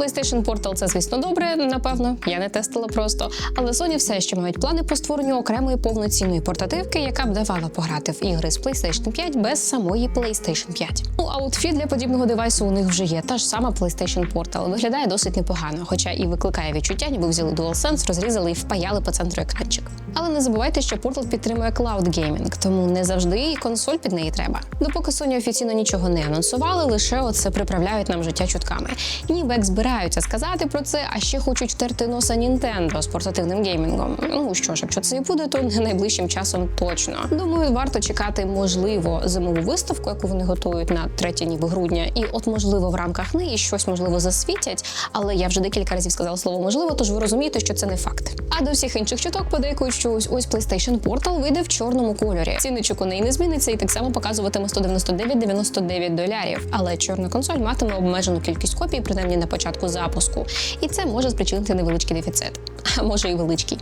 PlayStation Portal це, звісно, добре, напевно, я не тестила просто. Але Sony все ще мають плани по створенню окремої повноцінної портативки, яка б давала пограти в ігри з PlayStation 5 без самої PlayStation 5. Ну а аутфіт для подібного девайсу у них вже є. Та ж сама PlayStation Portal. Виглядає досить непогано, хоча і викликає відчуття, ніби взяли DualSense, розрізали і впаяли по центру екранчик. Але не забувайте, що Portal підтримує Cloud Gaming, тому не завжди і консоль під неї треба. Допоки Sony офіційно нічого не анонсували, лише оце приправляють нам життя чутками. Ніби як збираються сказати про це, а ще хочуть втерти носа Nintendo з портативним геймінгом. Ну що ж, якщо це і буде, то не найближчим часом точно. Думаю, варто чекати, можливо, зимову виставку, яку вони готують на 3 ніби грудня, і от можливо в рамках неї щось можливо засвітять. Але я вже декілька разів сказала слово можливо, тож ви розумієте, що це не факт. А до всіх інших чуток подейкують, що ось ось PlayStation Portal вийде в чорному кольорі. Цінничок у неї не зміниться і так само показуватиме 199,99 долярів. Але чорна консоль матиме обмежену кількість копій, принаймні на початку запуску, і це може спричинити невеличкий дефіцит, а може і величкий.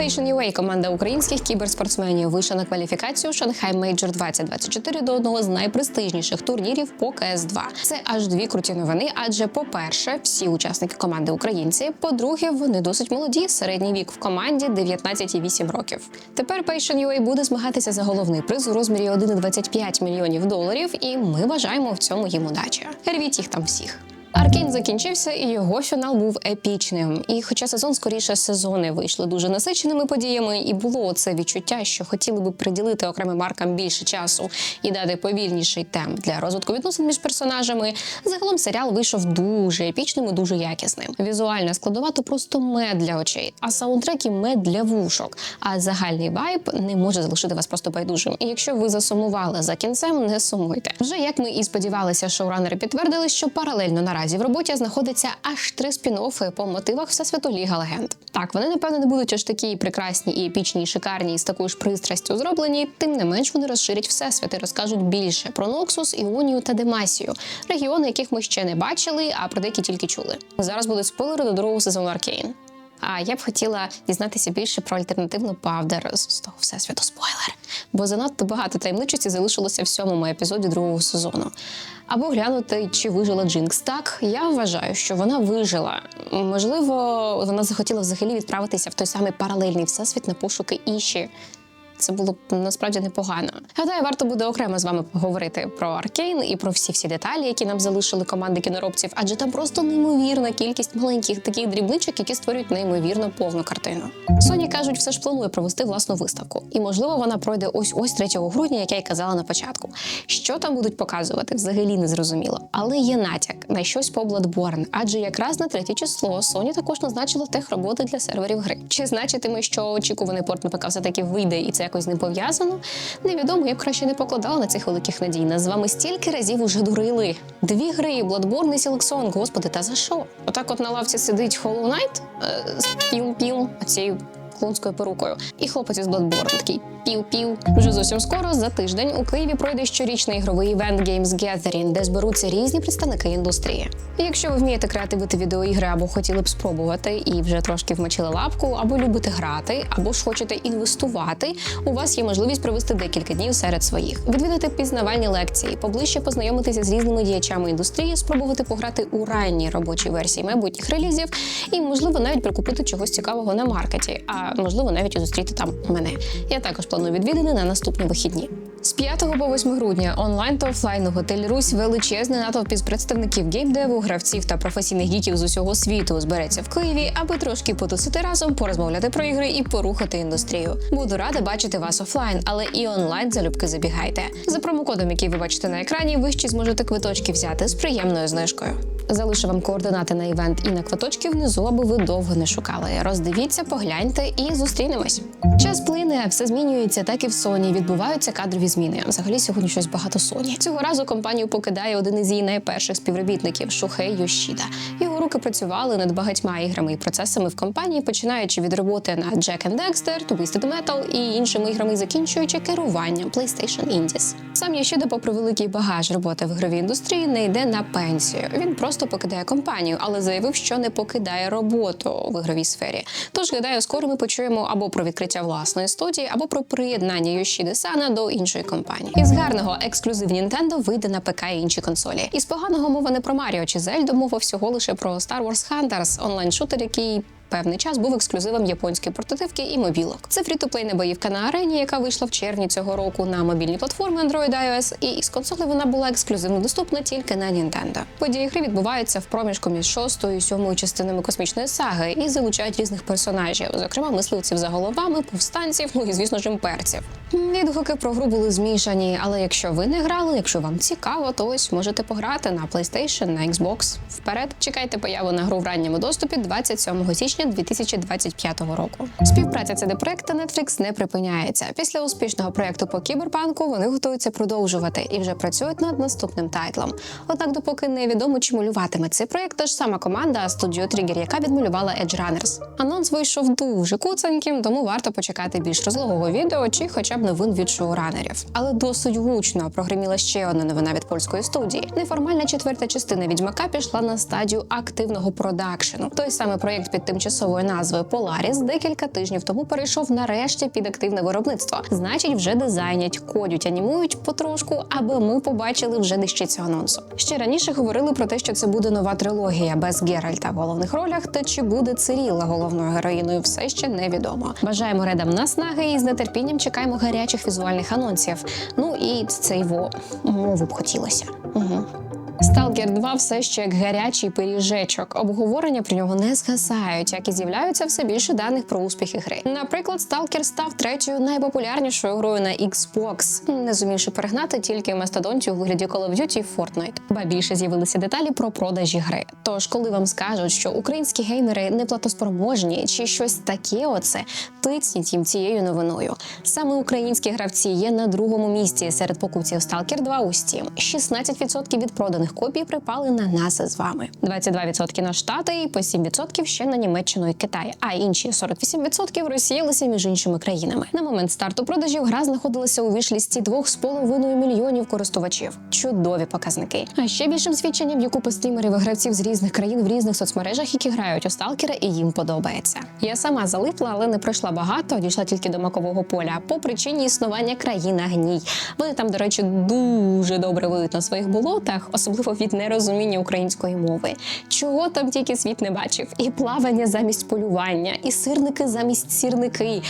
Station UA, команда українських кіберспортсменів, вийшла на кваліфікацію Шанхай Мейджор 2024 до одного з найпрестижніших турнірів по КС2. Це аж дві круті новини. Адже, по-перше, всі учасники команди українці. По-друге, вони досить молоді. Середній вік в команді 19,8 років. Тепер Passion UA буде змагатися за головний приз у розмірі 1,25 мільйонів доларів, і ми бажаємо в цьому їм удачі. Рвіть їх там всіх. Аркейн закінчився, і його фінал був епічним. І хоча сезон скоріше сезони вийшли дуже насиченими подіями, і було це відчуття, що хотіли би приділити окремим маркам більше часу і дати повільніший темп для розвитку відносин між персонажами. Загалом серіал вийшов дуже епічним і дуже якісним. Візуальна складова то просто мед для очей, а саундтреки мед для вушок. А загальний вайб не може залишити вас просто байдужим. І якщо ви засумували за кінцем, не сумуйте. Вже як ми і сподівалися, шоуранери підтвердили, що паралельно наразі в роботі знаходиться аж три спін-оффи по мотивах Всесвіту Ліга Легенд. Так, вони напевно не будуть аж такі прекрасні і епічні, і шикарні, і з такою ж пристрастю зроблені. Тим не менш вони розширять всесвіт і розкажуть більше про Ноксус, Іонію та Демасію, регіони, яких ми ще не бачили, а про деякі тільки чули. Зараз будуть спойлери до другого сезону Аркейн. А я б хотіла дізнатися більше про альтернативну Павдер з того всесвіту спойлер. Бо занадто багато таємничості залишилося в сьомому епізоді другого сезону. Або глянути, чи вижила Джинкс. Так, я вважаю, що вона вижила. Можливо, вона захотіла взагалі відправитися в той самий паралельний всесвіт на пошуки Іші. Це було б насправді непогано. Гадаю, варто буде окремо з вами поговорити про Аркейн і про всі всі деталі, які нам залишили команди кіноробців, адже там просто неймовірна кількість маленьких таких дрібничок, які створюють неймовірно повну картину. Sony кажуть, все ж планує провести власну виставку, і можливо вона пройде ось ось 3 грудня, як я й казала на початку. Що там будуть показувати, взагалі не зрозуміло. Але є натяк на щось по Bloodborne, адже якраз на третє число Sony також назначила техроботи для серверів гри. Чи значитиме, що очікуваний порт на ПК все таки вийде і це якось не пов'язано? Невідомо, я б краще не покладала на цих великих надій. Нас з вами стільки разів уже дурили. Дві гри, Bloodborne і Сілексон. господи, та за що? Отак, от на лавці сидить Hollow Knight е, з пім-пім, цією клоунською перукою, і хлопець із Bloodborne такий пів-пів. Вже зовсім скоро за тиждень у Києві пройде щорічний ігровий івент Games Gathering, де зберуться різні представники індустрії. І якщо ви вмієте креативити відеоігри або хотіли б спробувати і вже трошки вмочили лапку, або любите грати, або ж хочете інвестувати, у вас є можливість провести декілька днів серед своїх, відвідати пізнавальні лекції, поближче познайомитися з різними діячами індустрії, спробувати пограти у ранній робочій версії майбутніх релізів, і можливо навіть прикупити чогось цікавого на маркеті, а можливо навіть і зустріти там мене. Я також планую відвідини на наступні вихідні. З 5 по 8 грудня онлайн та офлайн у готелі Русь величезний натовп із представників геймдеву, гравців та професійних гіків з усього світу збереться в Києві, аби трошки потусити разом, порозмовляти про ігри і порухати індустрію. Буду рада бачити вас офлайн, але і онлайн залюбки забігайте. За промокодом, який ви бачите на екрані, ви ще зможете квиточки взяти з приємною знижкою. Залишу вам координати на івент і на квиточки внизу, аби ви довго не шукали. Роздивіться, погляньте і зустрінемось. Час плине, все змінюється, так і в Sony. Відбуваються кадрові зміни. Взагалі сьогодні щось багато Sony. Цього разу компанію покидає один із її найперших співробітників Шухей Йошіда. Його руки працювали над багатьма іграми і процесами в компанії, починаючи від роботи над Jack and Dexter, Twisted Metal і іншими іграми, закінчуючи керуванням PlayStation Indies. Сам Йошіда, попри великий багаж роботи в ігровій індустрії, не йде на пенсію. Він просто покидає компанію, але заявив, що не покидає роботу в ігровій сфері. Тож гадаю, скоро ми почуємо або про відкриття власної студії, або про приєднання Yoshida Сана до іншої компанії. Із гарного ексклюзив Nintendo вийде на ПК і інші консолі. Із поганого мова не про Маріо чи Зельду, мова всього лише про Star Wars Hunters, онлайн-шутер, який певний час був ексклюзивом японської портативки і мобілок. Це фрі-то-плейна боївка на арені, яка вийшла в червні цього року на мобільні платформи Android iOS, і з консоли вона була ексклюзивно доступна тільки на Nintendo. Події гри відбуваються в проміжку між шостою і сьомою частинами космічної саги і залучають різних персонажів, зокрема мисливців за головами, повстанців, ну і звісно ж імперців. Відгуки про гру були змішані, але якщо ви не грали, якщо вам цікаво, то ось можете пограти на PlayStation, на Xbox. Вперед чекайте появу на гру в ранньому доступі 27 січня 2025 року. Співпраця CD Projekt та Netflix не припиняється. Після успішного проекту по кіберпанку вони готуються продовжувати і вже працюють над наступним тайтлом. Однак, допоки невідомо, чи малюватиме цей проект, та ж сама команда Studio Trigger, яка відмалювала Edge Runners. Анонс вийшов дуже куценьким, тому варто почекати більш розлогого відео чи хоча б новин від шоуранерів. Але досить гучно прогреміла ще одна новина від польської студії. Неформальна четверта частина відьмака пішла на стадію активного продакшену. Той самий проєкт під тимчасовою назвою Polaris декілька тижнів тому перейшов нарешті під активне виробництво. Значить, вже дизайнять, кодять, анімують потрошку, аби ми побачили вже дещицю анонсу. Ще раніше говорили про те, що це буде нова трилогія без Геральта в головних ролях. Та чи буде Циріла головною героїною, все ще невідомо. Бажаємо редам наснаги і з нетерпінням чекаємо гарячих візуальних анонсів. Ну і цей во мову б хотілося. Угу. Сталкер 2 все ще як гарячий пиріжечок. Обговорення про нього не згасають, як і з'являються все більше даних про успіхи гри. Наприклад, Сталкер став третьою найпопулярнішою грою на Xbox, не зумівши перегнати тільки мастодонтів у вигляді Call of Duty і Fortnite. Ба більше з'явилися деталі про продажі гри. Тож, коли вам скажуть, що українські геймери не платоспроможні чи щось таке, оце тицніть їм цією новиною. Саме українські гравці є на другому місці серед покупців Stalker 2 у Steam. 16% від проданих копій припали на нас з вами. 22% на Штати і по 7% ще на Німеччину і Китай, а інші 48% розсіялися між іншими країнами. На момент старту продажів гра знаходилася у вішлісті 2,5 мільйонів користувачів. Чудові показники. А ще більшим свідченням є купа стрімерів і гравців з різних країн в різних соцмережах, які грають у сталкера, і їм подобається. Я сама залипла, але не пройшла багато, дійшла тільки до макового поля по причині існування країна гній. Вони там, до речі, дуже добре виють на своїх болотах, особливо від нерозуміння української мови. Чого там тільки світ не бачив, і плавання замість полювання, і сирники замість сірники.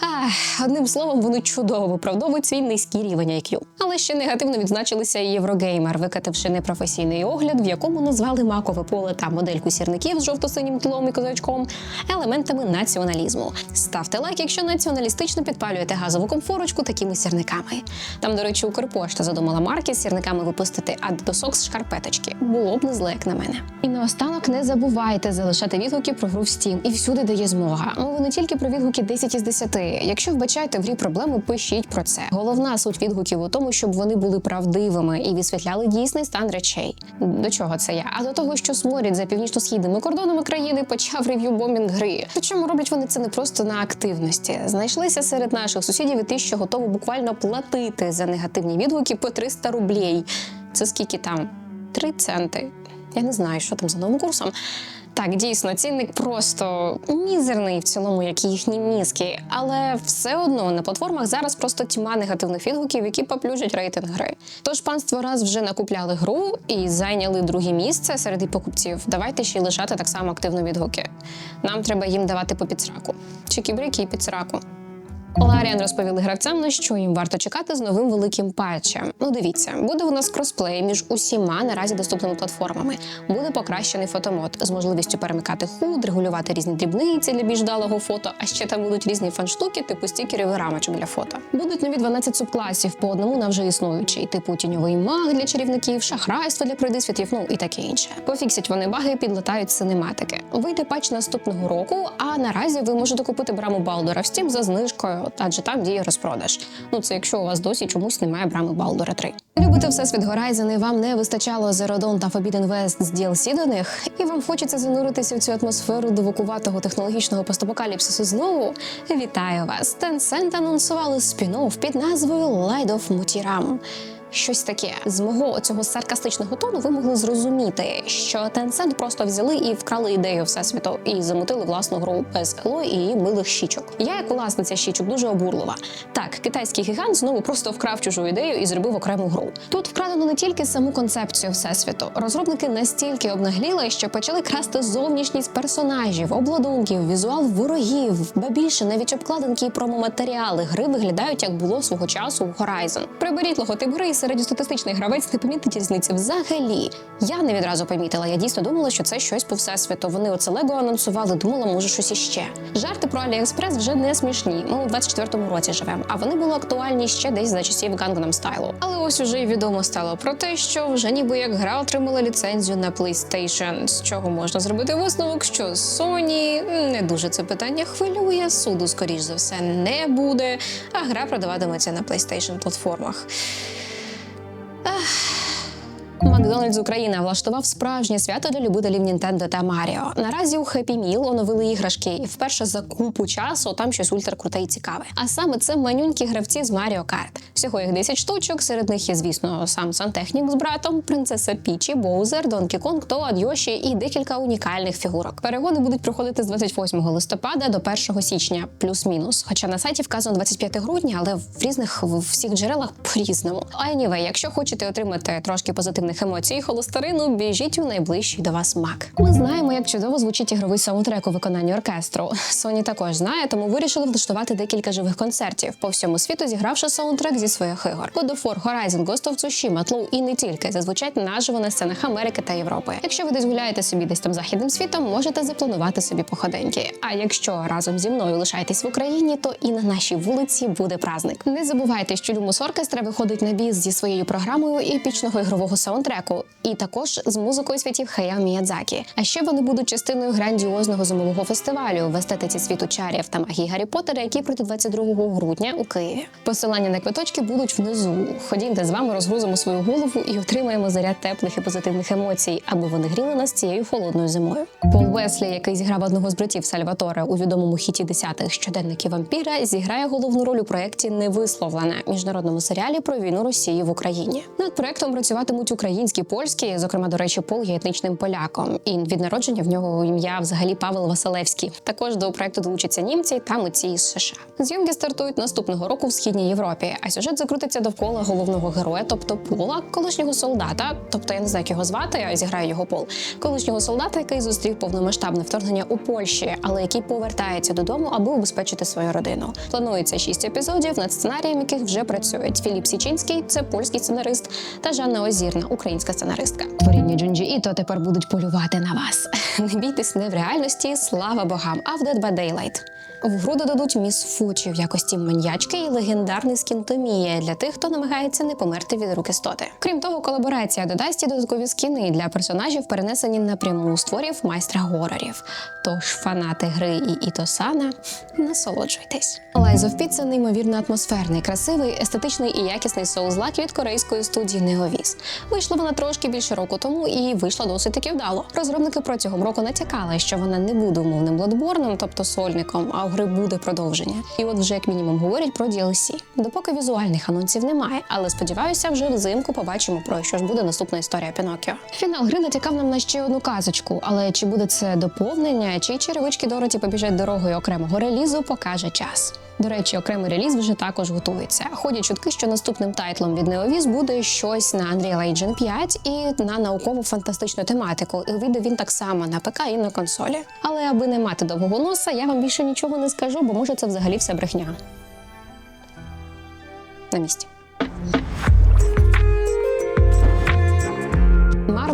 Ах, одним словом, вони чудово виправдовують свій низький рівень IQ. Але ще негативно відзначилися і Єврогеймер, викативши непрофесійний огляд, в якому назвали макове поле та модельку сірників з жовто-синім тлом і козачком елементами націоналізму. Ставте лайк, якщо націоналістично підпалюєте газову комфорочку такими сірниками. Там, до речі, Укрпошта задумала марки з сірниками випустити, а досок з шкарпеточки. Було б не зле, як на мене. І наостанок не забувайте залишати відгуки про гру в Steam. І всюди дає змога. Мова не тільки про відгуки 10 із 10. Якщо вбачаєте в грі проблеми, пишіть про це. Головна суть відгуків у тому, щоб вони були правдивими і висвітляли дійсний стан речей. До чого це я? А до того, що сморід за північно-східними кордонами країни почав рев'ю бомбінг гри. Причому роблять вони це не просто на активності. Знайшлися серед наших сусідів і ті, що готові буквально платити за негативні відгуки по 300 рублей. Це скільки там? 3 центи. Я не знаю, що там за новим курсом. Так, дійсно, цінник просто мізерний в цілому, як і їхні мізки. Але все одно на платформах зараз просто тьма негативних відгуків, які поплюжать рейтинг гри. Тож панство раз вже накупляли гру і зайняли друге місце серед покупців. Давайте ще й лишати так само активно відгуки. Нам треба їм давати по підсраку. Чики-брики і підсраку. Ларіан розповіли гравцям, на що їм варто чекати з новим великим патчем. Ну, дивіться, буде у нас кросплей між усіма наразі доступними платформами. Буде покращений фотомод з можливістю перемикати худ, регулювати різні дрібниці для більш далого фото. А ще там будуть різні фанштуки, типу стікерів і рамочок для фото. Будуть нові 12 субкласів по одному на вже існуючий, типу тіньовий маг для чарівників, шахрайство для пройдисвітів, ну і таке інше. Пофіксять вони баги, підлатають синематики. Вийде патч наступного року. А наразі ви можете купити браму Балдора в Steam за знижкою, адже там діє розпродаж. Ну це якщо у вас досі чомусь немає брами Балдора 3. Любите всесвіт Horizon і вам не вистачало Zero та Forbidden West з DLC до них, і вам хочеться зануритися в цю атмосферу довукуватого технологічного постапокаліпсису знову. Вітаю вас! Tencent анонсували спін-офф під назвою Light of Mutiram. Щось таке з мого цього саркастичного тону ви могли зрозуміти, що Tencent просто взяли і вкрали ідею всесвіту і замутили власну гру без Ело і її милих щічок. Я, як власниця щічок, дуже обурлива. Так, китайський гігант знову просто вкрав чужу ідею і зробив окрему гру. Тут вкрадено не тільки саму концепцію всесвіту. Розробники настільки обнагліли, що почали красти зовнішність персонажів, обладунків, візуал ворогів, ба більше навіть обкладинки і промоматеріали гри виглядають як було свого часу у Horizon. Приберіть логотип гри, середньостатистичний гравець не помітить різниці взагалі. Я не відразу помітила. Я дійсно думала, що це щось по всесвіту. Вони оце лего анонсували, думала, може щось іще. Жарти про Аліекспрес вже не смішні. Ми у 24-му році живемо, а вони були актуальні ще десь за часів Gangnam Style. Але ось уже й відомо стало про те, що вже ніби як гра отримала ліцензію на PlayStation, з чого можна зробити висновок, що Sony не дуже це питання хвилює. Суду, скоріш за все, не буде, а гра продаватиметься на PlayStation платформах. Макдональдс Україна влаштував справжнє свято для любителів Нінтендо та Маріо. Наразі у Happy Meal оновили іграшки, і вперше за купу часу там щось ультракруте і цікаве. А саме це манюнькі гравці з Маріо Карт. Всього їх 10 штучок. Серед них є, звісно, сам Сантехнік з братом, принцеса Пічі, Боузер, Донкі Конг, Тоад, Йоші і декілька унікальних фігурок. Перегони будуть проходити з 28 листопада до 1 січня, плюс-мінус. Хоча на сайті вказано 25 грудня, але в різних в всіх джерелах по-різному. Anyway, якщо хочете отримати трошки позитивних емоцій холостерину, біжіть у найближчий до вас мак. Ми знаємо, як чудово звучить ігровий саундтрек у виконанні оркестру. Sony також знає, тому вирішили влаштувати декілька живих концертів по всьому світу, зігравши саундтрек зі своїх ігор. God of War, Horizon, Ghost of Tsushima, Тлоу і не тільки зазвучать наживо на сценах Америки та Європи. Якщо ви десь гуляєте собі десь там західним світом, можете запланувати собі походеньки. А якщо разом зі мною лишаєтесь в Україні, то і на нашій вулиці буде праздник. Не забувайте, що Люмус Оркестра виходить на біз зі своєю програмою епічного ігрового саундтреку, і також з музикою світів Хаяо Міядзакі. А ще вони будуть частиною грандіозного зимового фестивалю в естетиці світу чарів та магії Гаррі Поттера, який пройде 22 грудня у Києві. Посилання на квиточки будуть внизу. Ходімте з вами, розгрузимо свою голову і отримаємо заряд теплих і позитивних емоцій, аби вони гріли нас цією холодною зимою. Пол Веслі, який зіграв одного з братів Сальватора у відомому хіті десятих щоденників вампіра, зіграє головну роль у проєкті Невисловлена міжнародному серіалі про війну Росії в Україні. Над проектом працюватимуть українські, польські, зокрема, до речі, Пол є етнічним поляком, і від народження в нього ім'я взагалі Павел Василевський. Також до проекту долучаться німці та митці із США. Зйомки стартують наступного року в східній Європі, а сюжет закрутиться довкола головного героя, тобто Пола, колишнього солдата, тобто я не знаю, як його звати, а зіграє його Пол, колишнього солдата, який зустрів повномасштабне вторгнення у Польщі, але який повертається додому, аби убезпечити свою родину. Планується шість епізодів, над сценарієм яких вже працюють Філіп Січинський, це польський сценарист, та Жанна Озірна, українська сценаристка. Творіння Джунджі Іто тепер будуть полювати на вас. Не бійтесь не в реальності, слава богам, а в Dead by Daylight. В гру додадуть міс Фучі в якості маньячки і легендарний скін Томія для тих, хто намагається не померти від рук істоти. Крім того, колаборація додасть і додаткові скіни для персонажів, перенесені напряму з творів майстра горорів. Тож фанати гри і Ітосана, насолоджуйтесь. Lies of P – це неймовірно атмосферний, красивий, естетичний і якісний соузлак від корейської студії Neovis. Вийшла вона трошки більше року тому і вийшла досить таки вдало. Розробники протягом року натякали, що вона не буде умовним бладборном, тобто сольником, а у гри буде продовження. І от вже як мінімум говорять про DLC. Допоки візуальних анонсів немає, але сподіваюся, вже взимку побачимо про що ж буде наступна історія Пінокіо. Фінал гри натякав нам на ще одну казочку, але чи буде це доповнення, чи черевички Дороті побіжать дорогою окремого релізу, покаже час. До речі, окремий реліз вже також готується. Ходять чутки, що наступним тайтлом від Neovis буде щось на Unreal Engine 5 і на науково-фантастичну тематику. І вийде він так само на ПК і на консолі. Але аби не мати довгого носа, я вам більше нічого не скажу, бо може це взагалі все брехня. На місці.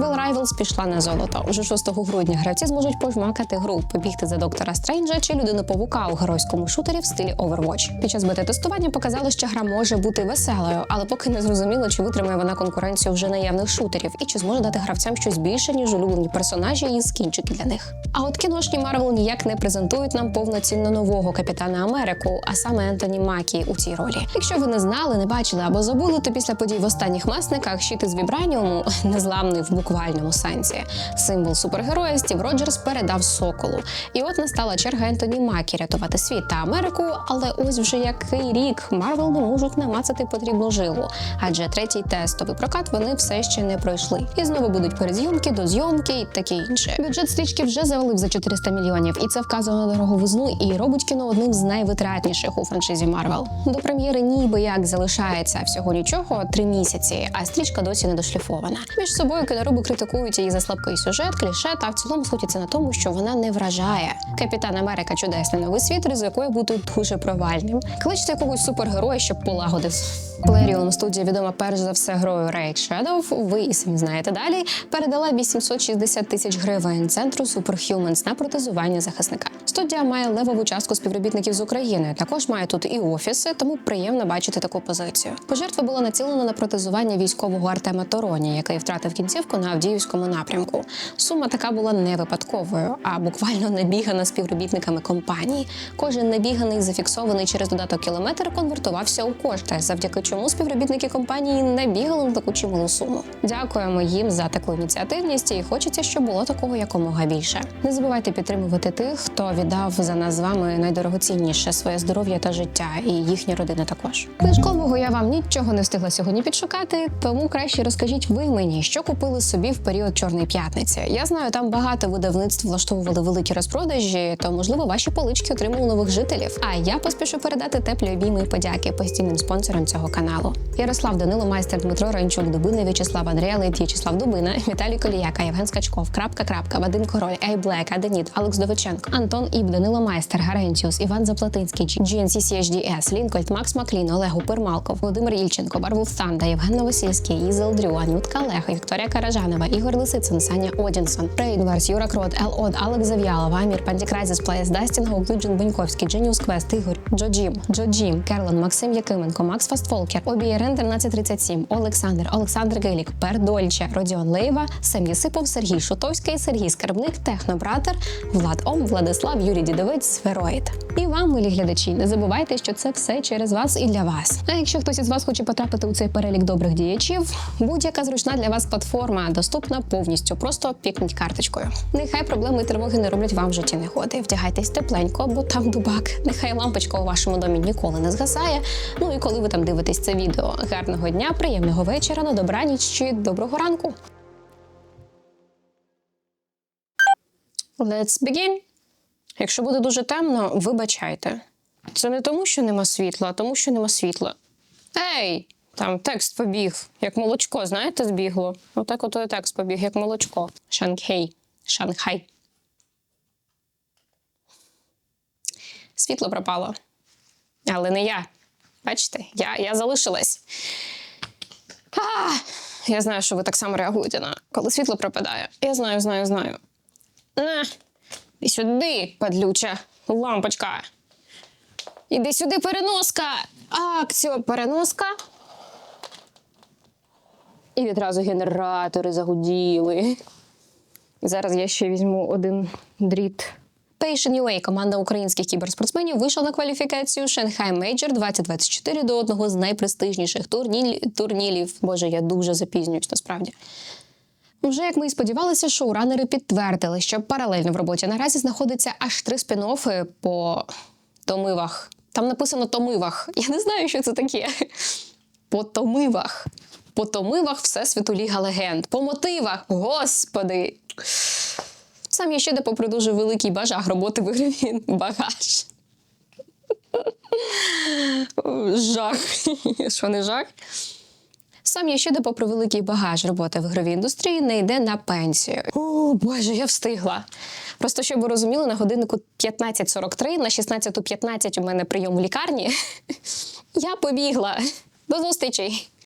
Marvel Rivals пішла на золото. Уже 6 грудня гравці зможуть пожмакати гру, побігти за доктора Стрейнджа чи людину павука у геройському шутері в стилі Overwatch. Під час бета-тестування показали, що гра може бути веселою, але поки не зрозуміло, чи витримає вона конкуренцію вже наявних шутерів і чи зможе дати гравцям щось більше, ніж улюблені персонажі і скінчики для них. А от кіношні Марвел ніяк не презентують нам повноцінно нового капітана Америку, а саме Ентоні Макі у цій ролі. Якщо ви не знали, не бачили або забули, то після подій в останніх месниках щити з вібраніуму незламний в буквальному сенсі. Символ супергероя Стів Роджерс передав соколу. І от настала черга Ентоні Макі рятувати світ та Америку. Але ось вже який рік Марвел не можуть намацати потрібну жилу, адже третій тестовий прокат вони все ще не пройшли. І знову будуть перезйомки, дозйомки і таке інше. Бюджет стрічки вже завалив за 400 мільйонів, і це вказує на дороговизну і робить кіно одним з найвитратніших у франшизі Марвел. До прем'єри ніби як залишається всього нічого три місяці, а стрічка досі не дошліфована. Між собою кінороби критикують її за слабкий сюжет, кліше, та в цілому сходяться на тому, що вона не вражає. Капітан Америка чудесний новий світ ризикує бути дуже провальним. Кличте якогось супергероя, щоб полагодив. Плеріон студія відома перш за все грою Рейд Shadow, ви і самі знаєте далі. Передала 860 тисяч гривень центру Superhumans на протезування захисника. Студія має левову частку співробітників з України. Також має тут і офіси, тому приємно бачити таку позицію. Пожертва була націлена на протезування військового Артема Тороні, який втратив кінцівку на Авдіївському напрямку. Сума така була не випадковою, а буквально набігана співробітниками компанії. Кожен набіганий зафіксований через додаток кілометр конвертувався у кошти, завдяки чому співробітники компанії не бігали на таку чималу суму. Дякуємо їм за таку ініціативність і хочеться, щоб було такого якомога більше. Не забувайте підтримувати тих, хто віддав за нас з вами найдорогоцінніше своє здоров'я та життя, і їхні родини також. Книжкового я вам нічого не встигла сьогодні підшукати, тому краще розкажіть ви мені, що купили собі в період Чорної п'ятниці. Я знаю, там багато видавництв влаштовували великі розпродажі, то можливо ваші полички отримали нових жителів. А я поспішу передати теплі обійми і подяки постійним спонсорам цього каналу. Ярослав Данило, майстер Дмитро Ранчук, Дубина, В'ячеслав Андрія Лейт, В'ячеслав Дубина, Віталій Коліяка, Євген Скачков, Крапка Крапка, Вадим Король, Ей Блек, Аденіт, Алекс Довиченко, Антон Іб, Данило Майстер, Гарентіус, Іван Заплатинський, GNC CHDS, Лінкольд, Макс Маклін, Олег Упермалков, Володимир Ільченко, Барвул Станда, Євген Новосільський, Ізел Дрю, Анютка Леха, Вікторія Каражанова, Ігор Лисицин, Саня Одінсон, Рейдверс, Юра Крот, Ел Од, Алекс Зав'ялов, Амір, Пантікрайзес Плейс, Дастін Гоуклюджин Беньковський, Дженіус Квест, Ігор, Джо Джім, Джо Джім, Керлан, Максим Якименко, Макс Фастфолкер, Обієрен 1337, Олександр, Олександр Гелік, Пердольче, Родіон Лейва, Сем Єсипов, Сергій Шутовський, Сергій Скарбник, Технобратер, Влад Ом, Владислав, Юрій Дідовець, Сфероїд. І вам, милі глядачі, не забувайте, що це все через вас і для вас. А якщо хтось із вас хоче потрапити у цей перелік добрих діячів, будь-яка зручна для вас платформа доступна повністю. Просто пікніть карточкою. Нехай проблеми і тривоги не роблять вам в житті негоди. Вдягайтесь тепленько, бо там дубак. Нехай лампочка у вашому домі ніколи не згасає. Ну і коли ви там дивитесь це відео, гарного дня, приємного вечора, на добраніч чи доброго ранку. Let's begin. Якщо буде дуже темно, вибачайте. Це не тому, що нема світла, а тому, що нема світла. Ей! Там текст побіг, як молочко, знаєте, збігло. Отак ото і текст побіг, як молочко. Шанхей. Шанхай. Світло пропало. Але не я. Бачите, я, я залишилась. А, я знаю, що ви так само реагуєте на коли світло пропадає. Я знаю, знаю, знаю. На, іди сюди, падлюча лампочка. Іди сюди, переноска. Акцію, переноска. І відразу генератори загуділи. Зараз я ще візьму один дріт. Patient UA, команда українських кіберспортсменів, вийшла на кваліфікацію Shanghai Major 2024 до одного з найпрестижніших турніль... турнілів. Боже, я дуже запізнююсь насправді. Вже як ми і сподівалися, шоуранери підтвердили, що паралельно в роботі наразі знаходиться аж три спін-оффи по томивах. Там написано томивах. Я не знаю, що це таке. По томивах. По томивах Всесвіту Ліга Легенд. По мотивах. Господи. Сам я ще де попри дуже великий бажаг роботи в ігрі він багаж. Жах. Що не жах? Сам я ще де попри великий багаж роботи в ігровій індустрії не йде на пенсію. О, Боже, я встигла. Просто щоб ви розуміли, на годиннику 15.43, на 16.15 у мене прийом в лікарні. Я побігла. До зустрічі!